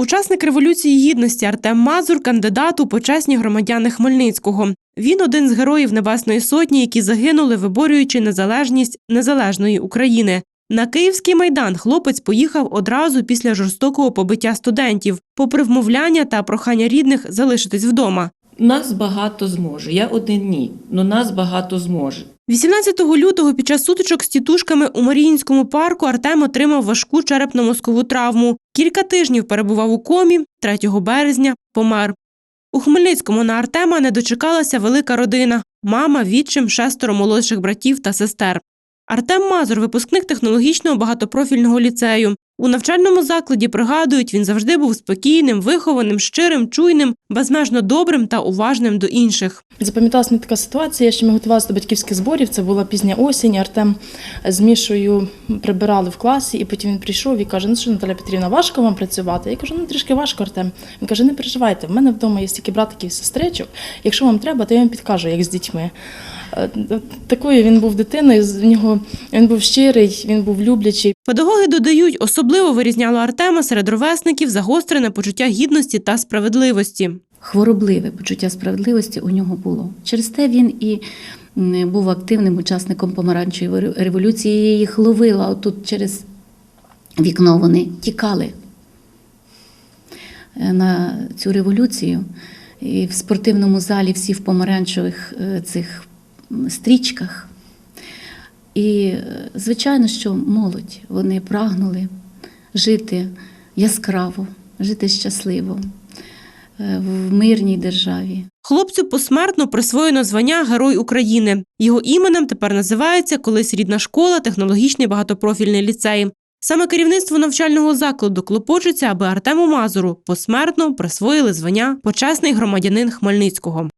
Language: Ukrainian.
Учасник революції гідності Артем Мазур, кандидат у почесні громадяни Хмельницького. Він один з героїв Небесної Сотні, які загинули, виборюючи незалежність незалежної України. На Київський майдан хлопець поїхав одразу після жорстокого побиття студентів, попри вмовляння та прохання рідних залишитись вдома. Нас багато зможе. Я один ні, але нас багато зможе. 18 лютого під час сутичок з тітушками у Маріїнському парку Артем отримав важку черепно-мозкову травму. Кілька тижнів перебував у комі, 3 березня помер. У Хмельницькому на Артема не дочекалася велика родина – мама, відчим, шестеро молодших братів та сестер. Артем Мазур – випускник технологічного багатопрофільного ліцею. У навчальному закладі пригадують, він завжди був спокійним, вихованим, щирим, чуйним, безмежно добрим та уважним до інших. Запам'яталась мені така ситуація, що ми готувалися до батьківських зборів. Це була пізня осінь. Артем з Мішою прибирали в класі, і потім він прийшов і каже: Ну що, Наталя Петрівна, важко вам працювати? Я кажу, ну трішки важко, Артем. Він каже, не переживайте, в мене вдома є стільки братиків і сестричок. Якщо вам треба, то я вам підкажу, як з дітьми. Е, Такою він був дитиною. з нього він був щирий, він був люблячий. Педагоги додають, особливо вирізняло Артема серед ровесників загострене почуття гідності та справедливості. хворобливе почуття справедливості у нього було. Через те він і був активним учасником помаранчевої революції. Я їх ловила отут через вікно. Вони тікали е, на цю революцію. І в спортивному залі всі в помаранчевих е, цих стрічках. І, звичайно, що молодь вони прагнули жити яскраво, жити щасливо е, в мирній державі. Хлопцю посмертно присвоєно звання Герой України. Його іменем тепер називається колись рідна школа, технологічний багатопрофільний ліцей. Саме керівництво навчального закладу клопочеться, аби Артему Мазуру посмертно присвоїли звання почесний громадянин Хмельницького.